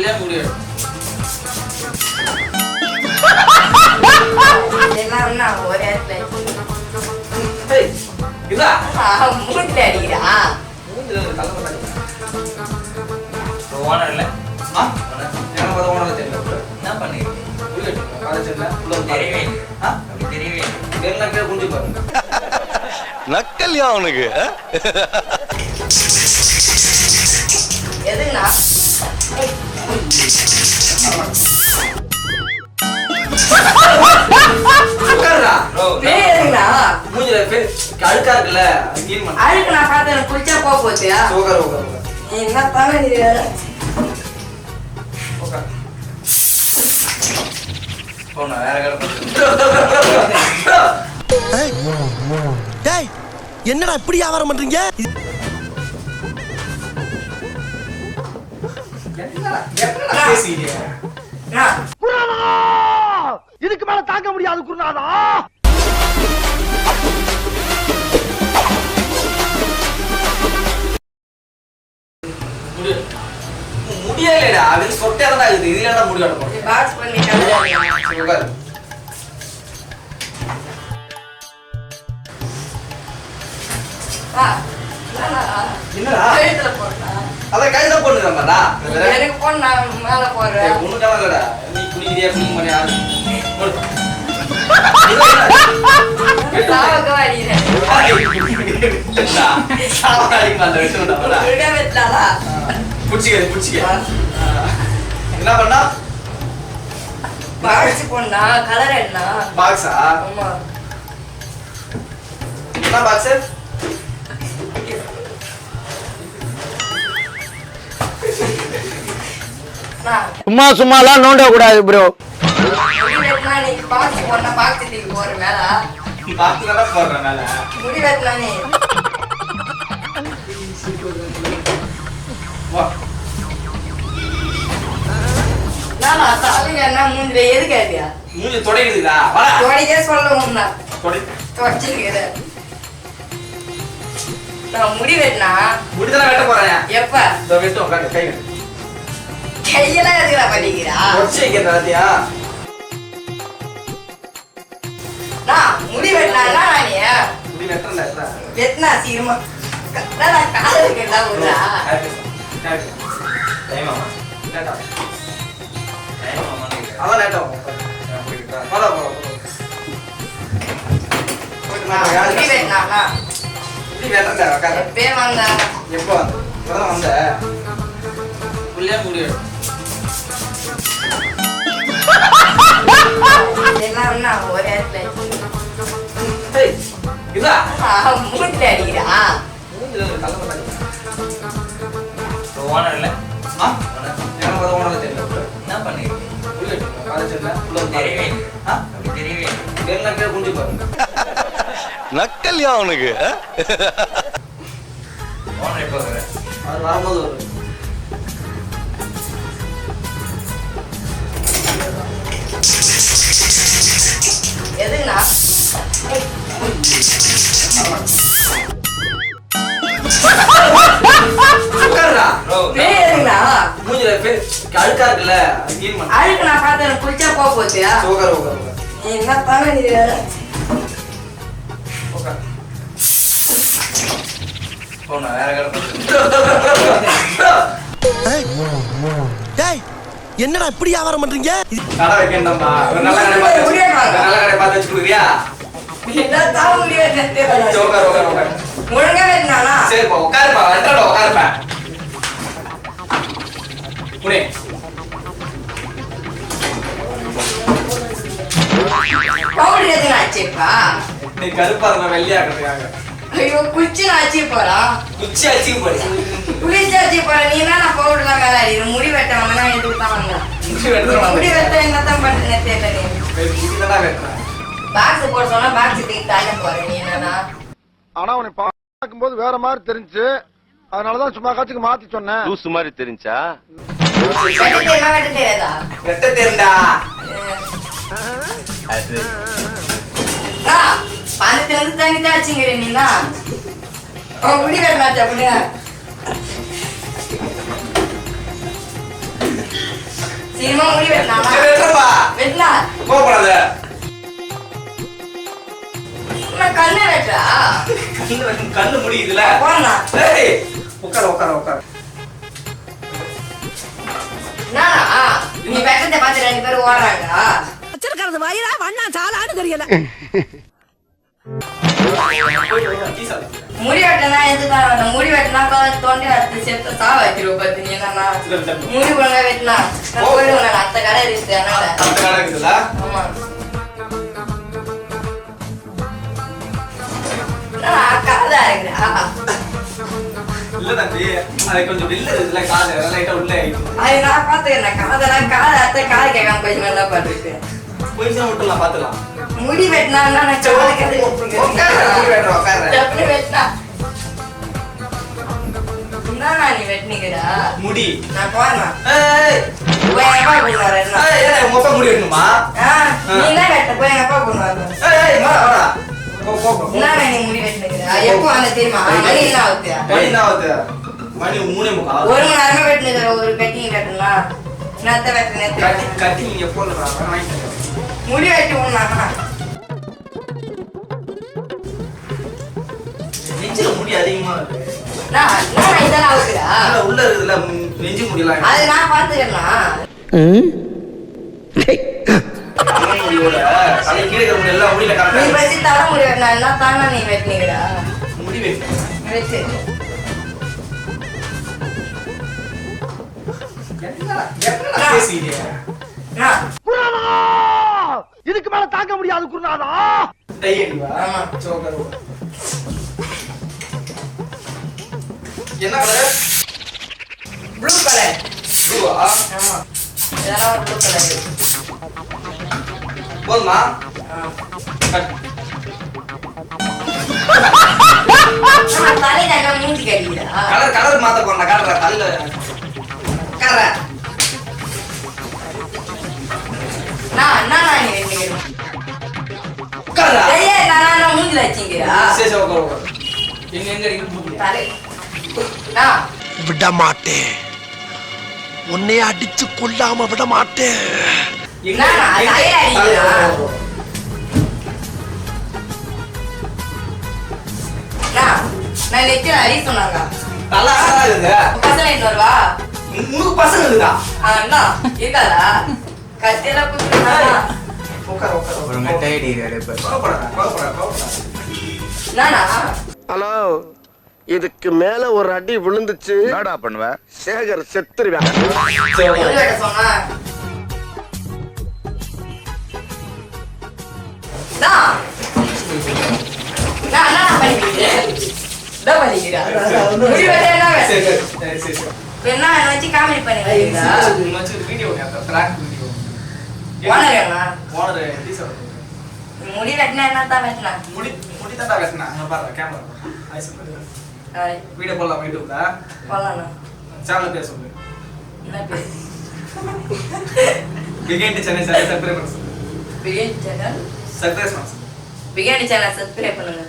புள்ளியா முடியாது எல்லாம் ஒண்ணா ஒரே இதா மூட்டுல அடிக்கிறா. ஓனர் இல்ல ஆ? எனக்கு தெரியல. என்ன. காலேஜ் இல்ல, உள்ள தெரியவே. ஆ? அப்படி தெரியவே குஞ்சு பாரு. நக்கல்யா அவனுக்கு எதுங்கண்ணா அழுக்கா இருக்குல்ல, பண்ணு. அழுக்கு நான் பார்த்தேன் குளிச்சா போக போச்சு உட்காரு, உட்காரு. என்ன தானே நீ உட்காரு. போ, நான் வேற கடை பார்த்துக்கிறேன். டேய் என்னடா இப்படி வியாபாரம் பண்றீங்க இதுக்கு மேல தாங்க முடியாது குருநாதா இருக்குது. இதுல என்ன முடி வெட்ட போறோம்? இது பாக்ஸ் பண்ணி உட்காரு. என்னடா? போடுறா. அதான் கையில. எனக்கு போன மேல. நீ குடிக்கிறியா, புடிச்சுக்க, புடிச்சுக்க. என்ன பண்ணா? பாக்ஸ் போடா கலர் என்ன? பாக்ஸா ஆமா. என்ன பாக்ஸ் சும்மா சும்மாலாம் நோண்ட கூடாது ப்ரோ பாக்ஸ் போடா பாக்ஸ் தூக்கி போற மேல பாக்ஸ் தானே போடுறேன் மேல முடி வெட்டினா நீ. வா. நானா சாவிங்க என்ன மூஞ்சில எது கேட்டியா? மூஞ்சி தொடைக்குதுடா வாடா. தொடைக்கே சொல்ல முன்னா தொடை. நான் முடி வெட்டினா முடிதானே வெட்ட போறேன்? எப்ப? இதோ வெட்டும் உட்காந்து கை வெட்டு. கையெல்லாம் எதுக்குடா பண்ணிக்கிறா வச்சு வைக்கிறேன் ராத்தியா நான் முடி வெட்டினா நீ முடி எத்தனை வெட்டினா சீக்கிரமா. நான் டைம் ஆமா உட்காரு. எப்பயே வந்தேன் எப்போ வந்த? முடியாது இதா? ஆ, மூட்டுல அடிக்கிறா. போட்டு அடிக்கிறேன். ஓனர் இல்ல? நக்கே குஞ்சு பாரு. நக்கல்யா அவனுக்கு ஓனர் எப்போ வர அது வரும்போது வரும். எதுங்கண்ணா உட்காருடா. ப்ரோ பேய் எதுங்கண்ணா மூஞ்சில பே- அழுக்கா இருக்குல்ல, அது clean பண்ணு. அழுக்கு நான் பார்த்தேன் எனக்கு குளிச்சா போக போச்சு சரி, உட்காரு, உட்காரு, நீ? வேற என்னடா இப்படி வியாபாரம் பண்றீங்க? கடை வைக்கணும்டா. நல்ல கடை பார்த்து நல்ல கடை பார்த்து வச்சு கொடுக்குறியா? என்ன தான் முடியாது சரி, பவுடர் எதுங்க ஆச்சுப்பா நீ கருப்பா இருந்த வெள்ளையா இருக்கிறதுக்காக. ஐயோ குச்சி ஆச்சு போறான் குச்சி அடிச்சு போடு. குளிச்சு ஆச்சு போற. நீ என்ன பவுடர்லாம் மேல அடிக்கிற முடி வெட்ட வந்தா எதுக்கு தான் வந்தேன் முடி. வெட்ட என்னதான் பண்றேன்னு தெரியல நீ ஏய், முடி தானே வெட்டுறேன். பாக்ஸ் போட சொன்னா பாக்ஸ் தூக்கி தாண்ட போற நீ என்னன்னா ஆனா உன்னை பார்க்கும்போது வேற மாதிரி தெரிஞ்சு அதனாலதான் சும்மா காட்சிக்கு மாத்தி சொன்னேன். லூசு மாதிரி தெரிஞ்சா? வெட்ட தெரியாதா தெரியும்டா. அது பணத்துல இருந்து தண்ணி தாச்சுங்கிற நீனா உன் முடி வெட்டினாச்சு அப்படியா சீக்கிரமா முடி வெட்டலாமா சரி, வெட்டுறேன்பா. வெட்டலாம் கோவப்படாத நான் கண்ணை வெட்டா கண்ணு வெட்டு- கண்ணு முடியுதுல. உட்கார உட்கார உட்கார. நீ வெட்டத்தை பார்த்து ரெண்டு பேரும் ஓடுறாங்க. வச்சிருக்கிறது வயிறா வண்ணா சாலான்னு தெரியல. முடி வெட்டினா எதுதான் வேணும் முடி வெட்டினா தொண்டை அறுத்து செத்து சா வச்சிருவோம் பத்து நீ என்னன்னா. முடி ஒழுங்கா வெட்டினா? நான் போயிடுவேன் அத்தை கடை இருக்கு அதனால. அந்த கடை இருக்குதுல்ல? ஆமா. காதா இருக்கிறா இல்ல தம்பி அது கொஞ்சம் வெளில இருக்குதுல காது அதெல்லாம் லைட்டா உள்ள ஆயிடுச்சு. அது நான் பாத்துக்கிறேன் காதெல்லாம் காது அத்தை காது கேட்காம போய் என்ன பண்றது கொஞ்சம் விட்டுலாம் பாத்துலாம் முடி வெட்டினா. நான். எப்படி நீ வெட்டினீங்கடா. முடி. நான் போறேன் ஏய், போய் எங்க அப்பா கொண்டு வரேன் என்ன? ஏய், ஏய், உங்க அப்பா முடி வெட்டணுமா? நீ என்ன வெட்ட போய் எங்க அப்பா கொண்டு வரேன் ஏய், ஏய், வாடா, வாடா. போ, போ, போ. என்ன நீ முடி வெட்டினீங்கடா. எப்போ வந்த தெரியுமா? மணி என்ன ஆகுது. மணி என்ன ஆகுது? மணி மூணே முக்கால். ஒரு மணி நேரமா வெட்டினுக்கிற ஒரு கட்டிங் வெட்டணும்னா நேத்த வெட்ட கட்டி நேத்து கட்டி நீங்க எப்போ வாங்கிட்டு வரேன். முடி வெட்டி நெஞ்சில முடி அதிகமா இருக்கு. நான் நான் இதெல்லாம் ஆகுதுடா உள்ள- இருக்குதுல நெஞ்சு முடியலாம் அது நான் பாத்துக்கிறேன் முடியோட தலை கீழே இருக்கிற முடி என்ன கலர் ப்ளூ கலர் ப்ளூவா ஆமா. இதெல்லாம் ப்ளூ கலர் போதுமா? கலர் கலர் மாத்த போறேன் கலர் கல்ல கலர் நான் என்ன நான் நீ வெட்டிக்கிறேன் கலர் ஏய் நான் மூஞ்சில வச்சிக்கிறா சரி சரி எங்க எங்க இருக்கு தலை. விட மாட்டேன் உன்னைய அடிச்சு கொல்லாம விட மாட்டேன் நான் சொன்னாங்க. நல்லா பசங்க உனக்கு பசங்க இருக்காதா? குத்துனா உட்கார் உட்கார் ஒரு நானா ஹலோ. இதுக்கு மேல ஒரு அடி விழுந்துச்சு. என்னடா பண்ணுவ? சேகர் செத்துருவேன். முடி என்ன வச்சு காமெடி வெட்டினா என்ன தான் வெட்டினா முடி முடி கட்டினா அங்க பாரு கேமரா ஐ சொல்லு வீடியோ போடலாம் யூடியூப்ல போலாண்ணா சேனல் பேர் சொல்லு. என்ன பேர்? பிகேண்ட் சென்னை சார் சப்ஸ்கிரைப் பண்ண சொல்லு. பிரியாணி சேனல் சப்ஸ்கிரைப் பண்ண சொல்லு. பிரியாணி சேனல் சப்ஸ்கிரைப் பண்ணுங்க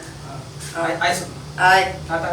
ஐ- ஐ சொல்லு. ஆய் டாடா.